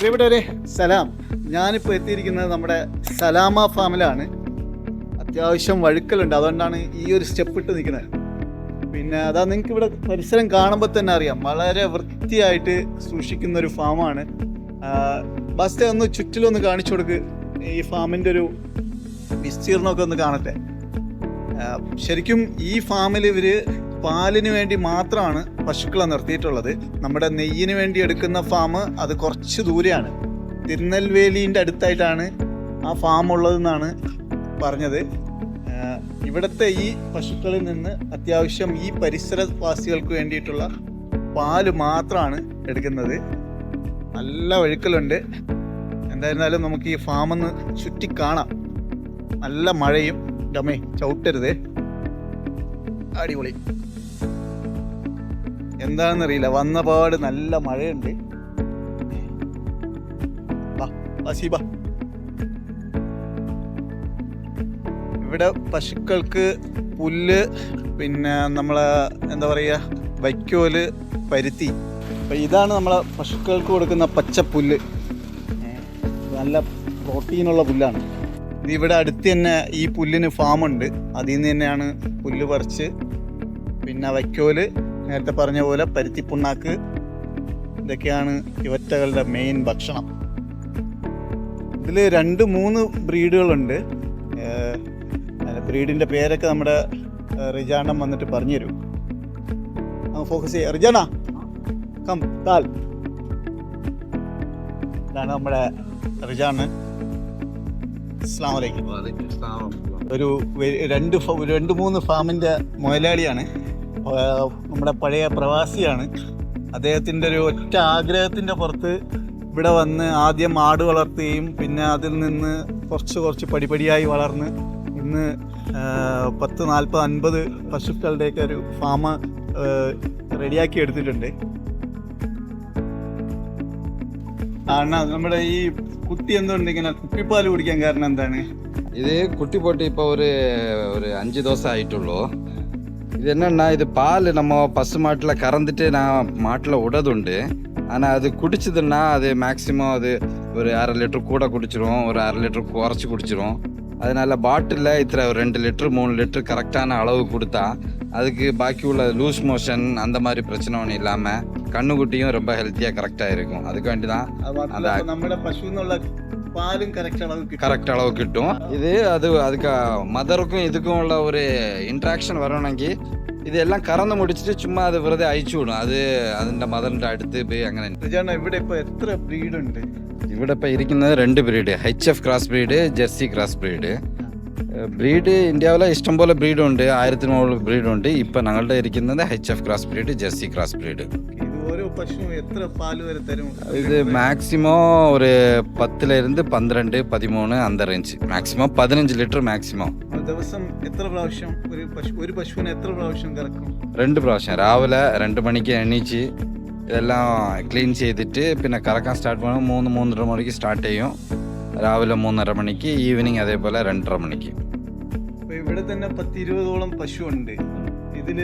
പ്രിയപ്പെട്ടവരെ സലാം. ഞാനിപ്പോൾ എത്തിയിരിക്കുന്നത് നമ്മുടെ സലാമ ഫാമിലാണ്. അത്യാവശ്യം വഴുക്കലുണ്ട് അതുകൊണ്ടാണ് ഈ ഒരു സ്റ്റെപ്പ് ഇട്ട് നിൽക്കുന്നത്. പിന്നെ അതാ നിങ്ങൾക്ക് ഇവിടെ പരിസരം കാണുമ്പോൾ തന്നെ അറിയാം വളരെ വൃത്തിയായിട്ട് സൂക്ഷിക്കുന്ന ഒരു ഫാമാണ്. ബസ്റ്റ് ഒന്ന് ചുറ്റിലൊന്ന് കാണിച്ചു കൊടുക്ക്. ഈ ഫാമിന്റെ ഒരു വിസ്തീർണമൊക്കെ ഒന്ന് കാണട്ടെ. ശരിക്കും ഈ ഫാമിൽ ഇവർ പാലിന് വേണ്ടി മാത്രമാണ് പശുക്കളെ നിർത്തിയിട്ടുള്ളത്. നമ്മുടെ നെയ്യിന് വേണ്ടി എടുക്കുന്ന ഫാം അത് കുറച്ച് ദൂരെയാണ്. തിരുനെൽവേലിന്റെ അടുത്തായിട്ടാണ് ആ ഫാം ഉള്ളതെന്നാണ് പറഞ്ഞത്. ഇവിടുത്തെ ഈ പശുക്കളിൽ നിന്ന് അത്യാവശ്യം ഈ പരിസരവാസികൾക്ക് വേണ്ടിയിട്ടുള്ള പാൽ മാത്രമാണ് എടുക്കുന്നത്. നല്ല ഒഴുക്കലുണ്ട്. എന്തായിരുന്നാലും നമുക്ക് ഈ ഫാമെന്ന് ചുറ്റി കാണാം നല്ല മഴയും ഡമേ ചവിട്ടരുതേ. അടിപൊളി. എന്താണെന്നറിയില്ല. വന്ന പാട് നല്ല മഴയുണ്ട്. ഇവിടെ പശുക്കൾക്ക് പുല്ല് പിന്നെ നമ്മളെ എന്താ പറയുക വൈക്കോൽ പരുത്തി. അപ്പം ഇതാണ് നമ്മളെ പശുക്കൾക്ക് കൊടുക്കുന്ന പച്ച പുല്ല് ഏ, നല്ല പ്രോട്ടീനുള്ള പുല്ലാണ്. ഇവിടെ അടുത്ത് തന്നെ ഈ പുല്ലിന് ഫാമുണ്ട്. അതിൽ നിന്ന് തന്നെയാണ് പുല്ല് പറിച്ച് പിന്നെ വൈക്കോൽ നേരത്തെ പറഞ്ഞ പോലെ പരുത്തിപ്പുണ്ണാക്ക് ഇതൊക്കെയാണ് ഇവറ്റകളുടെ മെയിൻ ഭക്ഷണം. ഇതിൽ രണ്ട് മൂന്ന് ബ്രീഡുകളുണ്ട് ബ്രീഡിന്റെ പേരൊക്കെ നമ്മുടെ റിജാണ്ണം വന്നിട്ട് പറഞ്ഞു തരും ഫോക്കസ് ചെയ്യാം. റിജാണ കം താൽ ഇതാണ് നമ്മുടെ റിജാണ് അസ്ലാം വലൈക്കും ഒരു രണ്ട് രണ്ട് മൂന്ന് ഫാമിന്റെ മുതലാളിയാണ്. നമ്മുടെ പഴയ പ്രവാസിയാണ്. അദ്ദേഹത്തിന്റെ ഒരു ഒറ്റ ആഗ്രഹത്തിന്റെ പുറത്ത് ഇവിടെ വന്ന് ആദ്യം ആട് വളർത്തുകയും പിന്നെ അതിൽ നിന്ന് കുറച്ച് കുറച്ച് പടിപടിയായി വളർന്ന് ഇന്ന് പത്ത് നാൽപ്പത് അൻപത് പശുക്കളുടെയൊക്കെ ഒരു ഫാം റെഡിയാക്കി എടുത്തിട്ടുണ്ട്. ആണ് നമ്മുടെ ഈ കുട്ടി എന്തുകൊണ്ട് ഇങ്ങനെ കുപ്പിപ്പാൽ കുടിക്കാൻ കാരണം എന്താണ്? ഇത് കുട്ടി പോട്ട് ഇപ്പൊ ഒരു ഒരു അഞ്ചു ദിവസം ആയിട്ടുള്ളൂ இது என்னன்னா இது பால் நம்ம பசு மாட்டில் கறந்துட்டு நான் மாட்டில் விடதுண்டு ஆனால் அது குடிச்சதுன்னா அது மேக்சிமம் அது ஒரு அரை லிட்டர் கூட குடிச்சிரும் ஒரு அரை லிட்டர் குறைச்சி குடிச்சிரும். அதனால பாட்டிலில் இத்தனை ஒரு ரெண்டு லிட்டர் மூணு லிட்டர் கரெக்டான அளவு கொடுத்தா அதுக்கு பாக்கி உள்ள லூஸ் மோஷன் அந்த மாதிரி பிரச்சனை ஒன்றும் இல்லாமல் கண்ணுக்குட்டியும் ரொம்ப ஹெல்த்தியாக கரெக்டாக இருக்கும். அதுக்காண்டி தான் அந்த பாலும் கரெக்ட் அளவுக்கு கரெக்ட் அளவு கிட்டும் இது அது அதுக்கு மதருக்கும் இதுக்கும் உள்ள ஒரு இன்ட்ராக்ஷன் வரണമെങ്കിൽ ഇതെല്ലാം കറന്ന് മുടിച്ചിട്ട് ചുമ്മാ അത് വെറുതെ അയച്ചു വിടും. അത് അതിന്റെ മദറിന്റെ അടുത്ത് പോയി അങ്ങനെ. ഇവിടെ ഇപ്പൊ എത്ര ബ്രീഡ് ഉണ്ട്? ഇവിടെ ഇപ്പൊ ഇരിക്കുന്നത് രണ്ട് breed H F cross breed Jersey cross breed breed ഇന്ത്യയിലെ ഇഷ്ടംപോലെ ബ്രീഡുണ്ട് ആയിരത്തിന് മുകളിൽ ബ്രീഡുണ്ട് ഇപ്പൊ ഞങ്ങളുടെ ഇരിക്കുന്നത് H F cross breed Jersey cross breed ഇത് ഓരോ പശു എത്ര പാല് വരെ തരും இது மேக்ஸிமம் ஒரு பத்துல இருந்து பன்னிரெண்டு பதிமூணு அந்த ரேஞ்ச் மேக்ஸிமம் பதினஞ்சு லிட்டர் மேக்ஸிமம் ഒരു ദിവസം എത്ര പ്രാവശ്യം ഒരു പശു ഒരു പശുവിന് എത്ര പ്രാവശ്യം കറക്കും രണ്ട് പ്രാവശ്യം രാവിലെ രണ്ട് മണിക്ക് എണീച്ച് ഇതെല്ലാം ക്ലീൻ ചെയ്തിട്ട് പിന്നെ കറക്കാൻ സ്റ്റാർട്ട് ചെയ്യണം മൂന്ന് മൂന്നര മണിക്ക് സ്റ്റാർട്ട് ചെയ്യും രാവിലെ മൂന്നര മണിക്ക് ഈവനിങ് അതേപോലെ രണ്ടര മണിക്ക് ഇപ്പൊ ഇവിടെ തന്നെ പത്തിരുപതോളം പശു ഉണ്ട് ഇതിൽ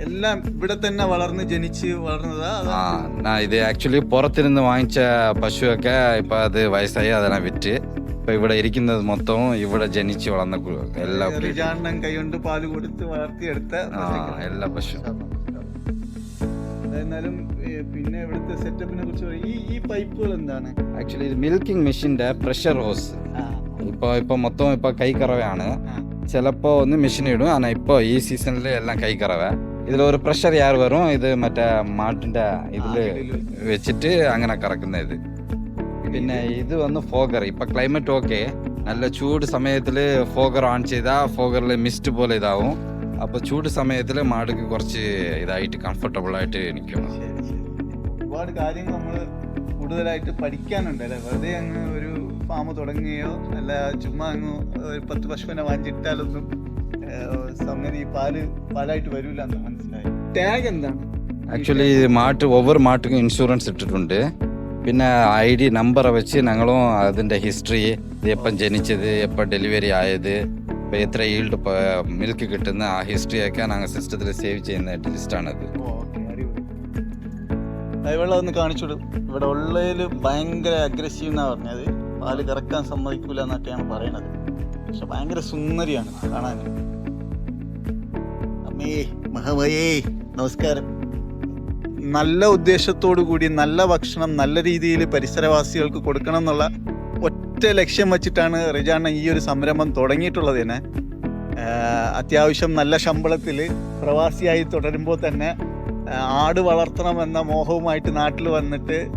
എല്ലാം ഇവിടെ തന്നെ വളർന്ന് ജനിച്ച് വളർന്നതാ? ആ ആക്ച്വലി പുറത്തിരുന്ന് വാങ്ങിച്ച പശുവൊക്കെ ഇപ്പം അത് വയസ്സായി അതെല്ലാം വിറ്റ്. ഇപ്പം ഇവിടെ ഇരിക്കുന്നത് മൊത്തവും ഇവിടെ ജനിച്ച് വളർന്ന കു- എല്ലാ breed. റിജാണ്ണം കൈകൊണ്ട് പാൽ കൊടുത്ത് വളർത്തിയെടുത്ത ആ എല്ലാ പശു എന്നാലും പിന്നെ ഇവിടുത്തെ സെറ്റപ്പിനെ കുറിച്ച് പറയും. ഈ ഈ പൈപ്പുകൾ എന്താണ്? ആക്ച്വലി ഇത് മിൽക്കിംഗ് മെഷീന്റെ പ്രഷർ ഹോസ് ഇപ്പോൾ ഇപ്പോൾ മൊത്തം ഇപ്പോൾ കൈക്കറവയാണ് ചിലപ്പോൾ ഒന്ന് മെഷീൻ ഇടും ஆனால் இப்போ ഈ സീസണിൽ എല്ലാം കൈക്കറവ ഇതിൽ ഒരു പ്രഷർ എയർ വരും ഇത് മറ്റേ മാട്ടിൻ്റെ ഇതിൽ വെച്ചിട്ട് അങ്ങനെ കറക്കുന്ന ഇത് പിന്നെ ഇത് വന്ന് ഫോഗർ ഇപ്പം ക്ലൈമറ്റ് ഓക്കെ നല്ല ചൂട് സമയത്തിൽ ഫോഗർ ഓൺ ചെയ്താൽ ഫോഗറിൽ മിസ്റ്റ് പോലെ ഇതാവും അപ്പോൾ ചൂട് സമയത്തിൽ മാടിക്ക് കുറച്ച് ഇതായിട്ട് കംഫർട്ടബിൾ ആയിട്ട് നിൽക്കും ശരി, ശരി. ഒരുപാട് കാര്യങ്ങൾ നമ്മൾ കൂടുതലായിട്ട് പഠിക്കാനുണ്ട് അല്ലെ വെറുതെ അങ്ങ് ഒരു ഫാം തുടങ്ങുകയോ അല്ല ചുമ്മാ അങ്ങ് ഒരു പത്ത് പശുവിനെ വാങ്ങിച്ചിട്ടാലൊന്നും സംഗതി പാൽ പാലായിട്ട് വരൂല എന്ന് മനസ്സിലായി. ടാഗ് എന്താണ്? ആക്ച്വലി മാട്ട് ഒവ്വൊരു മാട്ടുക്കും ഇൻഷുറൻസ് ഇട്ടിട്ടുണ്ട്. പിന്നെ ഐ ഡി നമ്പറെ വെച്ച് ഞങ്ങളും അതിന്റെ ഹിസ്റ്ററി ഇത് എപ്പം ജനിച്ചത് എപ്പം ഡെലിവറി ആയത് ഇപ്പം എത്ര ഈൽഡ് മിൽക്ക് കിട്ടുന്ന ആ ഹിസ്റ്ററിയൊക്കെ ഞങ്ങൾ സിസ്റ്റത്തിൽ സേവ് ചെയ്യുന്ന ലിസ്റ്റാണത് അടിപൊളി. ഒന്ന് കാണിച്ചു ഇവിടെ ഉള്ളതിൽ ഭയങ്കര അഗ്രസീവ് എന്നാണ് പറഞ്ഞത്. പാൽ കറക്കാൻ സമ്മതിക്കൂല എന്നൊക്കെയാണ് പറയണത്. പക്ഷെ ഭയങ്കര സുന്ദരിയാണ്. കാണാൻ. അമ്മേ മഹാമയേ നമസ്കാരം. നല്ല ഉദ്ദേശത്തോടു കൂടി നല്ല ഭക്ഷണം നല്ല രീതിയിൽ പരിസരവാസികൾക്ക് കൊടുക്കണം എന്നുള്ള ഒറ്റ ലക്ഷ്യം വെച്ചിട്ടാണ് റിജാണ ഈ ഒരു സംരംഭം തുടങ്ങിയിട്ടുള്ളത് തന്നെ. അത്യാവശ്യം നല്ല ശമ്പളത്തിൽ പ്രവാസിയായി തുടരുമ്പോൾ തന്നെ ആട് വളർത്തണം എന്ന മോഹവുമായിട്ട് നാട്ടിൽ വന്നിട്ട്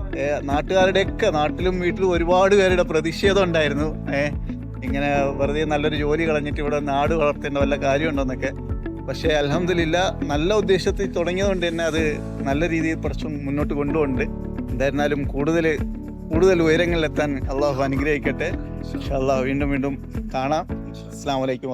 നാട്ടുകാരുടെയൊക്കെ നാട്ടിലും വീട്ടിലും ഒരുപാട് പേരുടെ പ്രതിഷേധം ഉണ്ടായിരുന്നു. ഏഹ് ഇങ്ങനെ വെറുതെ നല്ലൊരു ജോലി കളഞ്ഞിട്ട് ഇവിടെ ആട് വളർത്തേണ്ട വല്ല കാര്യമുണ്ടോന്നൊക്കെ. പക്ഷേ അലഹമില്ല നല്ല ഉദ്ദേശത്തിൽ തുടങ്ങിയതുകൊണ്ട് തന്നെ അത് നല്ല രീതിയിൽ കുറച്ചും മുന്നോട്ട് കൊണ്ടുപോകുന്നുണ്ട്. എന്തായിരുന്നാലും കൂടുതൽ കൂടുതൽ ഉയരങ്ങളിലെത്താൻ അള്ളാഹു അനുഗ്രഹിക്കട്ടെ. അള്ളാഹു വീണ്ടും വീണ്ടും കാണാം. അസ്സാം വലൈക്കും